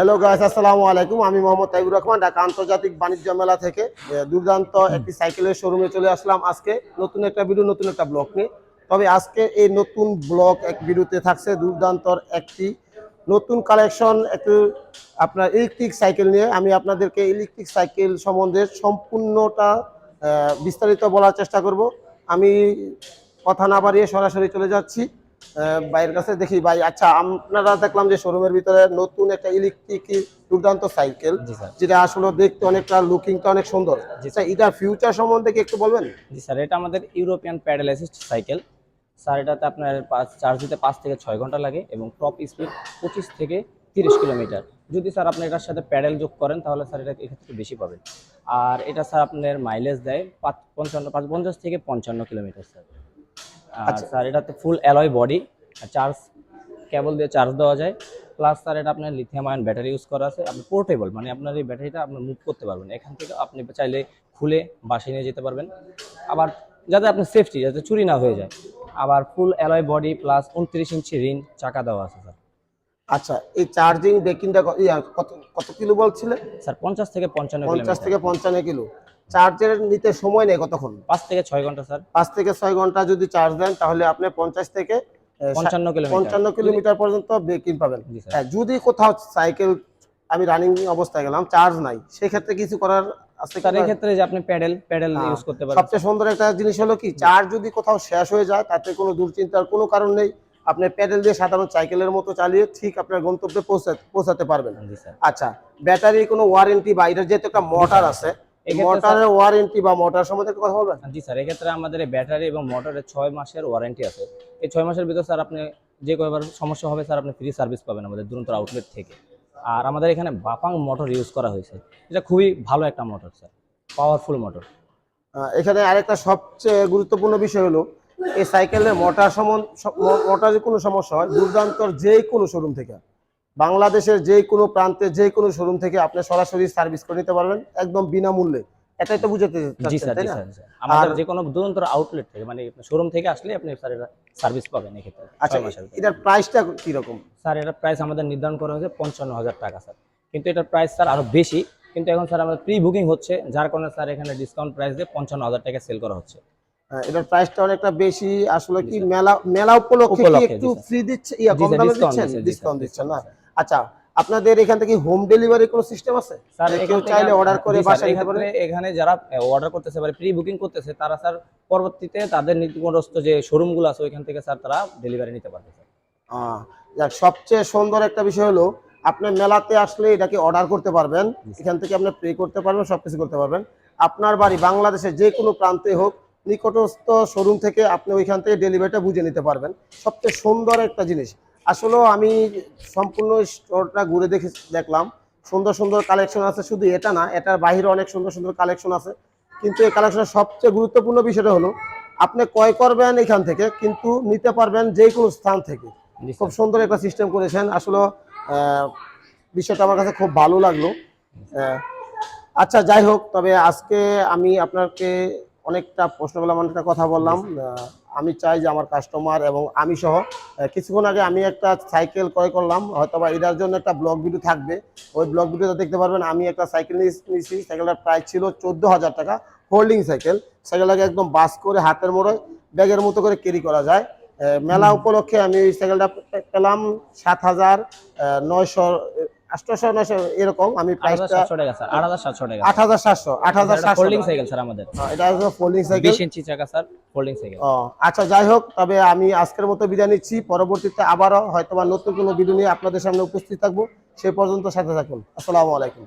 Hello guys আসসালামু আলাইকুম। আমি মোহাম্মদ তাইবুর রহমান ঢাকা আন্তর্জাতিক বাণিজ্য মেলা থেকে। দুর্দান্ত একটি সাইকেলের শোরুমে চলে আসলাম আজকে। নতুন একটা ভিডিও নতুন একটা ব্লগ নিয়ে। তবে আজকে এই নতুন ব্লগ এক ভিডিওতে থাকছে দুর্দান্তর একটি নতুন কালেকশন একটু আপনার ইলেকট্রিক সাইকেল নিয়ে। আমি আপনাদেরকে ইলেকট্রিক সাইকেল সম্বন্ধে সম্পূর্ণটা বিস্তারিত বলার চেষ্টা করব। আমি কথা না বাড়িয়ে সরাসরি চলে যাচ্ছি। ভাইয়ের কাছে দেখি ভাই আচ্ছা আপনারা দেখলাম যে শোরুমের ভিতরে নতুন একটা ইলেকট্রিক দুর্দান্ত সাইকেল যেটা আসলে দেখতে অনেকটা লুকিংটা অনেক সুন্দর। আচ্ছা ফিউচার সম্বন্ধে কি একটু বলবেন? জি স্যার এটা আমাদের European pedal assist cycle sir এটাতে আপনার পাঁচ চার্জ দিতে পাঁচ থেকে ছয় ঘণ্টা লাগে এবং টপ স্পিড পঁচিশ থেকে তিরিশ কিলোমিটার। যদি স্যার আপনি এটার সাথে প্যাডেল যোগ করেন তাহলে স্যার এটা এক্ষেত্রে বেশি পাবেন। আর এটা স্যার আপনার মাইলেজ দেয় পাঁচ পঞ্চান্ন পাঁচ পঞ্চাশ থেকে পঞ্চান্ন কিলোমিটার স্যার। স্যার এটাতে full alloy body charge cable দিয়ে চার্জ দেওয়া যায়। প্লাস স্যার এটা আপনার লিথিয়াম আয়ন ব্যাটারি ইউজ করা আছে। আপনি পোর্টেবল মানে আপনার এই ব্যাটারিটা আপনি মুভ করতে পারবেন এখান থেকে আপনি চাইলে খুলে বাসায় নিয়ে যেতে পারবেন। আবার যাতে আপনার সেফটি যাতে চুরি না হয়ে যায়। আবার ফুল অ্যালয় বডি প্লাস উনত্রিশ ইঞ্চি রিন চাকা দেওয়া আছে স্যার আচ্ছা এই চার্জিং বেকিংটা কত কত কিলো বলছিলেন স্যার পঞ্চাশ থেকে পঞ্চান্ন পঞ্চাশ থেকে পঞ্চান্ন কিলো। চার্জের নিতে সময় নেই কতক্ষণ? পাঁচ থেকে ছয় ঘণ্টা স্যার। পাঁচ থেকে ছয় ঘণ্টা যদি চার্জ দেন তাহলে আপনি পঞ্চাশ থেকে পঞ্চান্ন কিলোমিটার পর্যন্ত বেকিং পাবেন। হ্যাঁ যদি কোথাও সাইকেল আমি রানিং অবস্থায় গেলাম চার্জ নাই সেক্ষেত্রে কিছু করার আছে স্যার কি? এক্ষেত্রে যে আপনি প্যাডেল প্যাডেল ইউজ করতে পারেন সবচেয়ে সুন্দর একটা জিনিস হলো কি চার্জ যদি কোথাও শেষ হয়ে যায় তাতে কোনো দুশ্চিন্তার কোনো কারণ নেই। আপনি প্যাডেল দিয়ে সাধারণ সাইকেলের মতো চালিয়ে ঠিক আপনার গন্তব্যে পৌঁছাতে পারবেন। স্যার। আচ্ছা ব্যাটারি কোনো ওয়ারেন্টি বা এটার যেহেতু একটা মোটর আছে মোটরের ওয়ারেন্টি বা মোটর সম্বন্ধে কথা বলবেন? জি স্যার এক্ষেত্রে আমাদের ব্যাটারি এবং মোটরের ছয় মাসের ওয়ারেন্টি আছে। এই ছয় মাসের ভিতর স্যার আপনি যে সমস্যা হবে স্যার আপনি ফ্রি সার্ভিস পাবেন আমাদের দুরন্ত আউটলেট থেকে। আর আমাদের এখানে বাপাং মোটর ইউজ করা হয়েছে। এটা খুবই ভালো একটা মোটর স্যার। পাওয়ারফুল মোটর এখানে আরেকটা সবচেয়ে গুরুত্বপূর্ণ বিষয় হলো এই সাইকেলের মোটর সম্বন্ধ মোটরের কোনো সমস্যা হয় দুর্দান্তর যে কোনো শোরুম থেকে। বাংলাদেশের যে কোনো প্রান্তে যে কোনো শোরুম থেকে আপনি সরাসরি সার্ভিস করে নিতে পারবেন একদম বিনামূল্যে। এটাই তো বুঝাতে জি স্যার তাই জি না? স্যার আমাদের যে কোনো দুরন্ত আউটলেট থেকে মানে শোরুম থেকে আসলে আপনি স্যার সার্ভিস পাবেন এক্ষেত্রে। আচ্ছা ছয় এটার প্রাইসটা কীরকম? স্যার এটার প্রাইস আমাদের নির্ধারণ করা হয়েছে পঞ্চান্ন হাজার টাকা স্যার। কিন্তু এটার প্রাইস স্যার আরও বেশি কিন্তু এখন স্যার আমাদের প্রি বুকিং হচ্ছে যার কারণে স্যার এখানে ডিসকাউন্ট প্রাইস দিয়ে পঞ্চান্ন হাজার টাকা সেল করা হচ্ছে। আহ, এটার প্রাইসটা অনেকটা বেশি আসলে কি মেলা মেলা উপলক্ষে কি একটু ফ্রি দিচ্ছে ইয়া কম দামে দিচ্ছেন? দিচ্ছে, ডিসকাউন্ট দিচ্ছেন না? আচ্ছা আপনাদের এখান থেকে হোম ডেলিভারি কোনো সিস্টেম আছে? স্যার কেউ চাইলে অর্ডার করে বাসায় নিতে পারে? এখানে যারা অর্ডার করতেছে পারে প্রি বুকিং করতেছে তারা স্যার পরবর্তীতে তাদের নিকটস্থ যে শোরুমগুলো আছে ওইখান থেকে স্যার তারা ডেলিভারি নিতে পারবে স্যার। সবচেয়ে সুন্দর একটা বিষয় হলো আপনি মেলাতে আসলে এটাকে অর্ডার করতে পারবেন এখান থেকে আপনি পে করতে পারবেন সবকিছু করতে পারবেন। আপনার বাড়ি বাংলাদেশের যে কোনো প্রান্তে হোক নিকটস্থ শোরুম থেকে আপনি ওইখান থেকে ডেলিভারিটা বুঝে নিতে পারবেন। সবচেয়ে সুন্দর একটা জিনিস। আসলেও আমি সম্পূর্ণ স্টোরটা ঘুরে দেখে দেখলাম। সুন্দর সুন্দর কালেকশন আছে শুধু এটা না এটার বাইরে অনেক সুন্দর সুন্দর কালেকশন আছে। কিন্তু এই কালেকশনের সবচেয়ে গুরুত্বপূর্ণ বিষয়টা হলো আপনি ক্রয় করবেন এখান থেকে কিন্তু নিতে পারবেন যে কোনো স্থান থেকে। খুব সুন্দর একটা সিস্টেম করেছেন। আসলে বিষয়টা আমার কাছে খুব ভালো লাগল। আচ্ছা যাই হোক তবে আজকে আমি আপনাকে অনেকটা প্রশ্ন করলাম অনেকটা কথা বললাম। আমি চাই যে আমার কাস্টমার এবং আমি সহ কিছুক্ষণ আগে আমি একটা সাইকেল ক্রয় করলাম হয়তো বা এটার জন্য একটা ব্লগ ভিডিও থাকবে। ওই ব্লগ ভিডিওতে দেখতে পারবেন আমি একটা সাইকেল নিয়েছি। সাইকেলটার প্রাইস ছিল চোদ্দ হাজার টাকা হোল্ডিং সাইকেল সাইকেলটাকে একদম বাস করে হাতের মোড়ে ব্যাগের মতো করে ক্যারি করা যায়। মেলা উপলক্ষে আমি সাইকেলটা পেলাম সাত হাজার নয়শো আটশোশো নয়শো এরকম আমি প্রাইসটা সাতশো টাকা স্যার। আট হাজার সাতশো টাকা। আট হাজার সাতশো আট হাজার সাতশো। ফোল্ডিং সাইকেল স্যার আমাদের। এটা ফোল্ডিং সাইকেল বিশ ইঞ্চি চাকা স্যার ফোল্ডিং সাইকেল ও আচ্ছা যাই হোক তবে আমি আজকের মতো বিদায় নিচ্ছি। পরবর্তীতে আবারও হয়তো নতুন কোন ভিডিও নিয়ে আপনাদের সামনে উপস্থিত থাকব। সে পর্যন্ত সাথে থাকুন। আসসালামু আলাইকুম।